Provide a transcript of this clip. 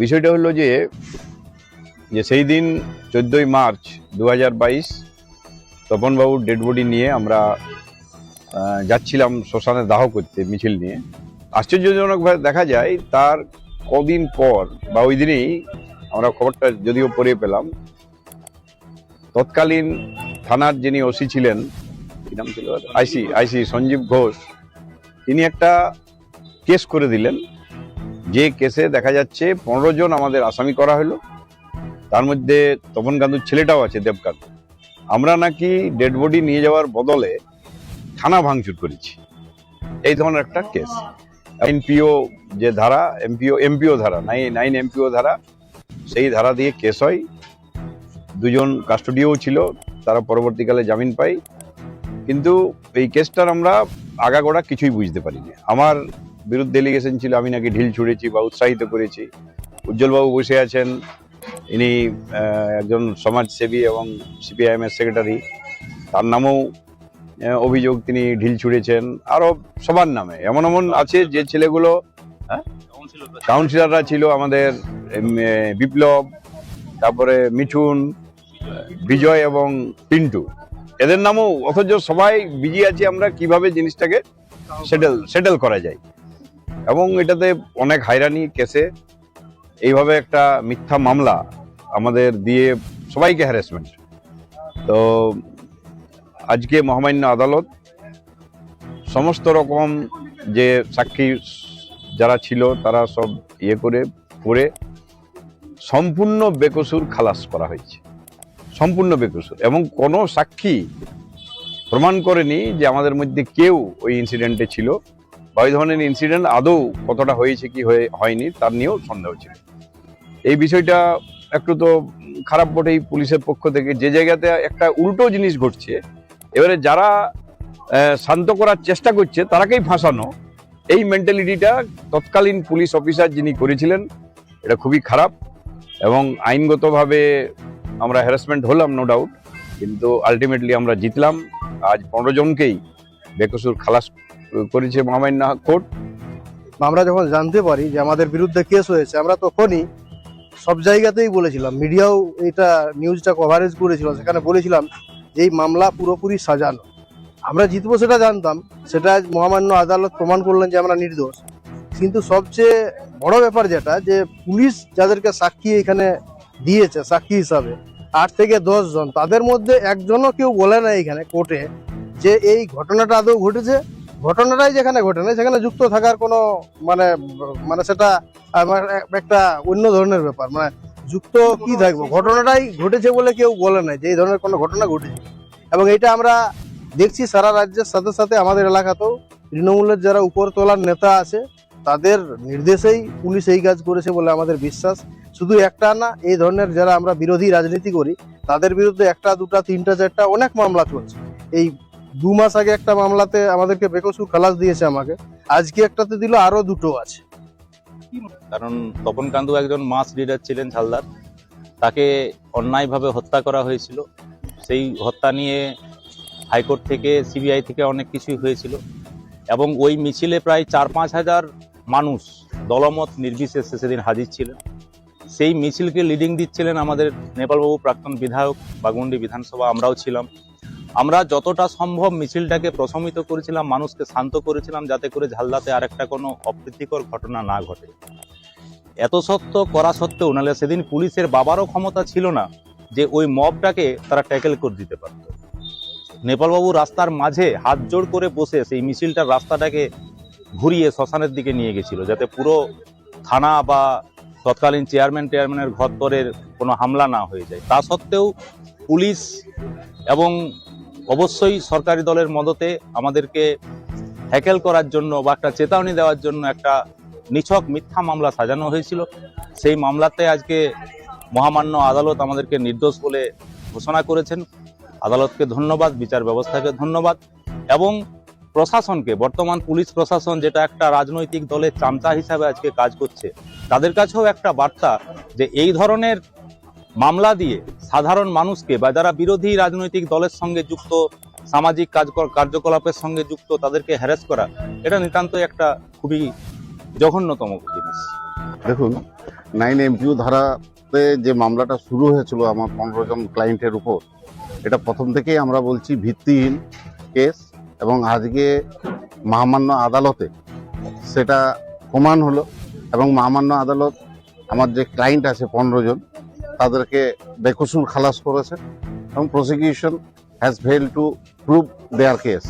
বিষয়টা হলো যে যে সেই দিন চোদ্দোই মার্চ দু হাজার বাইশ তপনবাবুর ডেড বডি নিয়ে আমরা যাচ্ছিলাম শ্মশানে দাহ করতে, মিছিল নিয়ে। আশ্চর্যজনকভাবে দেখা যায়, তার কদিন পর, বা ওই দিনেই আমরা খবরটা যদিও পড়ে পেলাম, তৎকালীন থানার যিনি ওসি ছিলেন নাম ছিল? আইসি আইসি সঞ্জীব ঘোষ, তিনি একটা কেস করে দিলেন। যে কেসে দেখা যাচ্ছে পনেরো জন আমাদের আসামি করা হলো। তার মধ্যে তপন কান্দুর ছেলেটাও আছে দেবকান্ত আমরা নাকি ডেড বডি নিয়ে যাওয়ার বদলে থানা ভাঙচুর করেছি। এই ধরনের একটা কেস। এনপিও যে ধারা, এমপিও এমপিও ধারা নাই নাইন এমপিও ধারা, সেই ধারা দিয়ে কেস হয়। দুজন কাস্টডিও ছিল, তারা পরবর্তীকালে জামিন পায়। কিন্তু এই কেসটার আমরা আগাগোড়া কিছুই বুঝতে পারিনি। আমার বিরুদ্ধে এলিগেশন ছিল, আমি নাকি ঢিল ছুঁড়েছি বা উৎসাহিত করেছি। উজ্জ্বলবাবু বসে আছেন, ইনি একজন সমাজসেবী এবং সিপিআইএম এর সেক্রেটারি তার নামেও অভিযোগ তিনি ঢিল ছুঁড়েছেন। আরও সবার নামে। এমন এমন আছে যে ছেলেগুলো কাউন্সিলররা ছিল আমাদের বিপ্লব, তারপরে মিঠুন, বিজয় এবং পিন্টু। এদের নামও অথচ সবাই বিজি আছি আমরা, কীভাবে জিনিসটাকে সেটেল সেটেল করা যায়। এবং এটাতে অনেক হাইরানি কেসে এইভাবে একটা মিথ্যা মামলা আমাদের দিয়ে সবাইকে হ্যারাসমেন্ট তো আজকে মহামান্য আদালত সমস্ত রকম যে সাক্ষী যারা ছিল তারা সব ইয়ে করে করে সম্পূর্ণ বেকসুর খালাস করা হয়েছে। সম্পূর্ণ বেকসুর। এবং কোনো সাক্ষী প্রমাণ করেনি যে আমাদের মধ্যে কেউ ওই ইনসিডেন্টে ছিল। বা ওই ধরনের ইনসিডেন্ট আদৌ কতটা হয়েছে কি হয়ে হয়নি, তার নিয়েও সন্দেহ ছিল। এই বিষয়টা একটু তো খারাপ বটেই পুলিশের পক্ষ থেকে। যে জায়গাতে একটা উল্টো জিনিস ঘটছে, এবারে যারা শান্ত করার চেষ্টা করছে, তারাকেই ফাঁসানো। এই মেন্টালিটিটা তৎকালীন পুলিশ অফিসার যিনি করেছিলেন, এটা খুবই খারাপ এবং আইনগতভাবে আমরা হ্যারাসমেন্ট হলাম নো ডাউট কিন্তু আলটিমেটলি আমরা জিতলাম। আজ পনেরো জনকেই বেকসুর খালাস করেছে মহামান্য কোর্ট। আমরা যখন জানতে পারি যে আমাদের বিরুদ্ধে কেস হয়েছে, আমরা তখনই সব জায়গাতেই বলেছিলাম, মিডিয়াও এটা নিউজটা কভারেজ করেছিল, সেখানে বলেছিলাম যে এই মামলা পুরোপুরি সাজানো। আমরা জিতবো সেটা জানতাম, সেটা মহামান্য আদালত প্রমাণ করলেন যে আমরা নির্দোষ। কিন্তু সবচেয়ে বড় ব্যাপার যেটা, যে পুলিশ যাদেরকে সাক্ষী এখানে দিয়েছে, সাক্ষী হিসাবে, আট থেকে দশ জন, তাদের মধ্যে একজনও কেউ বলে না এখানে কোর্টে যে এই ঘটনাটা আদৌ ঘটেছে। ঘটনাটাই যেখানে ঘটে না সেখানে যুক্ত থাকার কোনো মানে মানে সেটা একটা অন্য ধরনের ব্যাপার। মানে যুক্ত কি থাকব? ঘটনাটাই ঘটেছে বলে কেউ বলে নাই যে এই ধরনের কোনো ঘটনা ঘটেছে। এবং এটা আমরা দেখছি সারা রাজ্যের সাথে সাথে আমাদের এলাকাতেও। তৃণমূলের যারা উপরতলার নেতা আছে, তাদের নির্দেশেই পুলিশ এই কাজ করেছে বলে আমাদের বিশ্বাস। শুধু একটা না, এই ধরনের যারা আমরা বিরোধী রাজনীতি করি, তাদের বিরুদ্ধে একটা, দুটা, তিনটা, চারটা অনেক মামলা চলছে। এই দু মাস আগে একটা মামলাতে আমাদেরকে বেকসুর খালাস দিয়েছে আমাকে। আজকে একটাতে দিল আরও দুটো আছে। কারণ তপন কান্দু একজন মাস লিডার ছিলেন ঝালদার। তাকে অন্যায়ভাবে হত্যা করা হয়েছিল। সেই হত্যা নিয়ে হাইকোর্ট থেকে, সিবিআই থেকে অনেক কিছুই হয়েছিল। এবং ওই মিছিলে প্রায় চার পাঁচ হাজার মানুষ দলমত নির্বিশেষে সেদিন হাজির ছিলেন। সেই মিছিলকে লিডিং দিচ্ছিলেন আমাদের নেপালবাবু প্রাক্তন বিধায়ক বাগমুন্ডি বিধানসভা, আমরাও ছিলাম। আমরা যতটা সম্ভব মিছিলটাকে প্রশমিত করেছিলাম, মানুষকে শান্ত করেছিলাম যাতে করে ঝালদাতে আরেকটা কোনো অপ্রীতিকর ঘটনা না ঘটে। এত সত্য করা সত্ত্বেও নাহলে সেদিন পুলিশের বাবারও ক্ষমতা ছিল না যে ওই মবটাকে তারা ট্যাকেল করে দিতে পারত। নেপালবাবু রাস্তার মাঝে হাত জোড় করে বসে সেই মিছিলটার রাস্তাটাকে ঘুরিয়ে শ্মশানের দিকে নিয়ে গেছিল, যাতে পুরো থানা বা তৎকালীন চেয়ারম্যান টেয়ারম্যানের ঘরতরের কোনো হামলা না হয়ে যায়। তা সত্ত্বেও পুলিশ এবং অবশ্যই সরকারি দলের মদতে আমাদেরকে হ্যাকেল করার জন্য বা একটা চেতাবনী দেওয়ার জন্য একটা নিছক মিথ্যা মামলা সাজানো হয়েছিল। সেই মামলাতে আজকে মহামান্য আদালত আমাদেরকে নির্দোষ বলে ঘোষণা করেছেন। আদালতকে ধন্যবাদ, বিচার ব্যবস্থাকে ধন্যবাদ এবং প্রশাসনকে, বর্তমান পুলিশ প্রশাসন যেটা একটা রাজনৈতিক দলের চামচা হিসাবে আজকে কাজ করছে, তাদের কাছেও একটা বার্তা যে এই ধরনের মামলা দিয়ে সাধারণ মানুষকে বা যারা বিরোধী রাজনৈতিক দলের সঙ্গে যুক্ত, সামাজিক কাজ কার্যকলাপের সঙ্গে যুক্ত, তাদেরকে হ্যারাস করা, এটা নিতান্তই একটা খুবই জঘন্যতম জিনিস। দেখুন নাইন এমপিউ ধারাতে যে মামলাটা শুরু হয়েছিল আমার পনেরো জন ক্লায়েন্টের উপর, এটা প্রথম থেকেই আমরা বলছি ভিত্তিহীন কেস এবং আজকে মহামান্য আদালতে সেটা প্রমাণ হলো এবং মহামান্য আদালত, আমার যে ক্লায়েন্ট আছে পনেরো জন তাদেরকে বেকসুর খালাস করেছে এবং prosecution has fail to prove their case